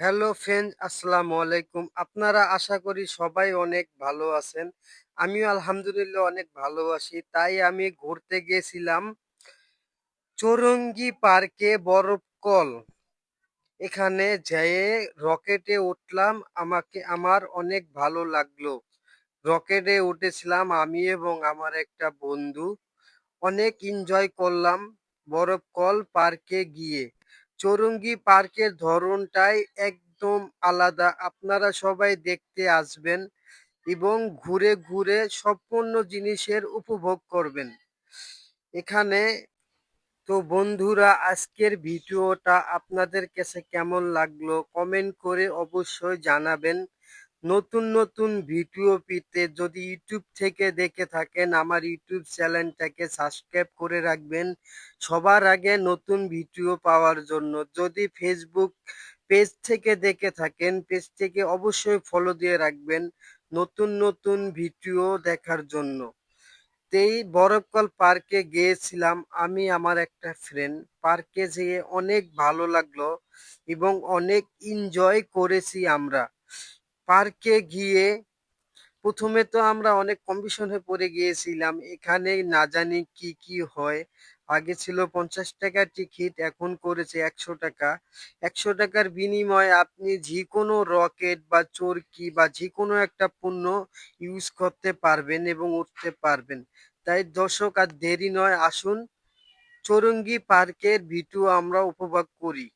Hello friend আসসালামু আলাইকুম। আপনারা আশা করি সবাই অনেক ভালো আছেন। আমিও আলহামদুলিল্লাহ অনেক ভালো আছি। তাই আমি ঘুরতে গেছিলাম চৌরঙ্গি পার্কে বরফকল এখানে যেয়ে রকেটে উঠলাম। আমাকে, আমার অনেক ভালো লাগল। রকেটে উঠেছিলাম আমি এবং আমার একটা বন্ধু। অনেক এনজয় করলাম বরফকল পার্কে গিয়ে। চৌরঙ্গি পার্কের ধরনটাই একদম আলাদা। আপনারা সবাই দেখতে আসবেন এবং ঘুরে ঘুরে সম্পূর্ণ জিনিসের উপভোগ করবেন। এখানে তো বন্ধুরা, আজকের ভিডিওটা আপনাদের কাছে কেমন লাগল? কমেন্ট করে অবশ্যই জানাবেন। নতুন নতুন ভিডিও পেতে যদি ইউটিউব থেকে দেখে থাকেন, আমার ইউটিউব চ্যানেলটাকে সাবস্ক্রাইব করে রাখবেন। সবার আগে নতুন ভিডিও পাওয়ার জন্য যদি ফেসবুক পেজ থেকে দেখে থাকেন পেজ থেকে অবশ্যই ফলো দিয়ে রাখবেন নতুন নতুন ভিডিও দেখার জন্য। তেই বরফকল পার্কে গিয়েছিলাম আমি, আমার একটা ফ্রেন্ড পার্কে যেয়ে অনেক ভালো লাগল এবং অনেক এনজয় করেছি আমরা। পার্কে গিয়ে প্রথমে তো আমরা অনেক কম্পিটিশনে পড়ে গিয়েছিলাম। এখানে না জানি কি কি হয়। আগে ছিল পঞ্চাশ টাকার টিকিট, এখন করেছে একশো টাকা। একশো টাকার বিনিময়ে আপনি যে কোনো রকেট বা চরকি বা যে কোনো একটা পণ্য ইউজ করতে পারবেন এবং উঠতে পারবেন। তাই দর্শক আর দেরি নয়, আসুন চৌরঙ্গি পার্কের ভিডিও আমরা উপভোগ করি।